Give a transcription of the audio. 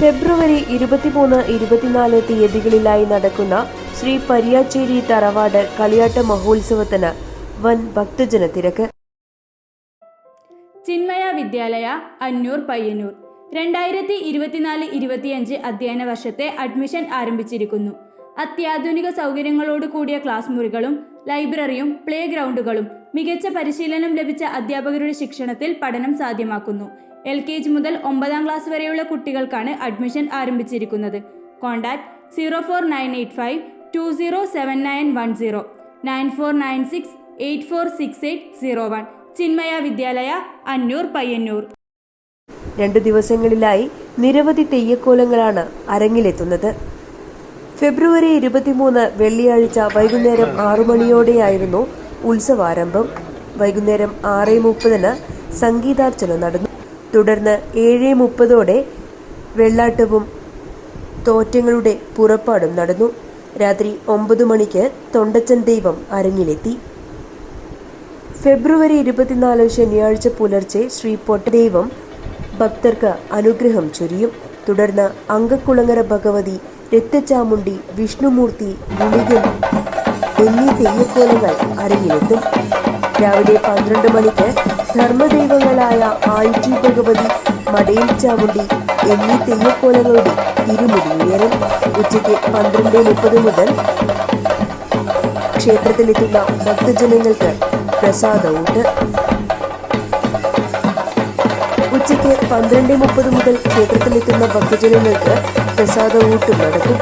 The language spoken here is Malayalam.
ഫെബ്രുവരി ഇരുപത്തിമൂന്ന് ഇരുപത്തിനാല് തീയതികളിലായി നടക്കുന്ന ശ്രീ പരിയാച്ചേരി തറവാട് കളിയാട്ട മഹോത്സവത്തിന് വൻ ഭക്തജന തിരക്ക്. ചിന്മയ വിദ്യാലയ അന്നൂർ പയ്യന്നൂർ. രണ്ടായിരത്തി ഇരുപത്തിനാല് ഇരുപത്തിയഞ്ച് അധ്യയന വർഷത്തെ അഡ്മിഷൻ ആരംഭിച്ചിരിക്കുന്നു. അത്യാധുനിക സൗകര്യങ്ങളോട് കൂടിയ ക്ലാസ് മുറികളും ലൈബ്രറിയും പ്ലേ ഗ്രൗണ്ടുകളും മികച്ച പരിശീലനം ലഭിച്ച അധ്യാപകരുടെ ശിക്ഷണത്തിൽ പഠനം സാധ്യമാക്കുന്നു. എൽ കെ ജി മുതൽ ഒമ്പതാം ക്ലാസ് വരെയുള്ള കുട്ടികൾക്കാണ് അഡ്മിഷൻ ആരംഭിച്ചിരിക്കുന്നത്. Contact zero four nine eight five two zero seven nine one zero nine four nine six eight four six eight zero one Chinmaya Vidyalaya Annur Payyanur. രണ്ട് ദിവസങ്ങളിലായി നിരവധി തെയ്യക്കോലങ്ങളാണ് അരങ്ങിലെത്തുന്നത്. ഫെബ്രുവരി ഇരുപത്തിമൂന്ന് വെള്ളിയാഴ്ച വൈകുന്നേരം ആറു മണിയോടെയായിരുന്നു ഉത്സവാരംഭം. വൈകുന്നേരം ആറ് മുപ്പതിന് സംഗീതാർച്ചന നടന്നു. തുടർന്ന് ഏഴ് മുപ്പതോടെ വെള്ളാട്ടവും തോറ്റങ്ങളുടെ പുറപ്പാടും നടന്നു. രാത്രി ഒമ്പത് മണിക്ക് തൊണ്ടച്ചൻ ദൈവം അരങ്ങിലെത്തി. ഫെബ്രുവരി ഇരുപത്തിനാല് ശനിയാഴ്ച പുലർച്ചെ ശ്രീ പൊട്ടദൈവം ഭക്തർക്ക് അനുഗ്രഹം ചൊരിയും. തുടർന്ന് അങ്കക്കുളങ്ങര ഭഗവതി രക്തചാമുണ്ടി വിഷ്ണുമൂർത്തി ഗുളികൻ എന്നീ തെയ്യക്കോലങ്ങൾ അരങ്ങിലെത്തും. രാവിലെ പന്ത്രണ്ട് മണിക്ക് ധർമ്മദൈവങ്ങളായ ആയിറ്റി ഭഗവതി മടയിൽ ചാമുണ്ടി എന്നീ തെയ്യക്കോലങ്ങളുടെ തിരുമുടി ഉയരും ഉച്ചയ്ക്ക് പന്ത്രണ്ട് മുപ്പത് മുതൽ ക്ഷേത്രത്തിലെത്തുന്ന ഭക്തജനങ്ങൾക്ക് പ്രസാദമുണ്ട് ഉച്ചയ്ക്ക് പന്ത്രണ്ട് മുപ്പത് മുതൽ ക്ഷേത്രത്തിലെത്തുന്ന ഭക്തജനങ്ങൾക്ക് പ്രസാദ ഊട്ടും നടക്കും.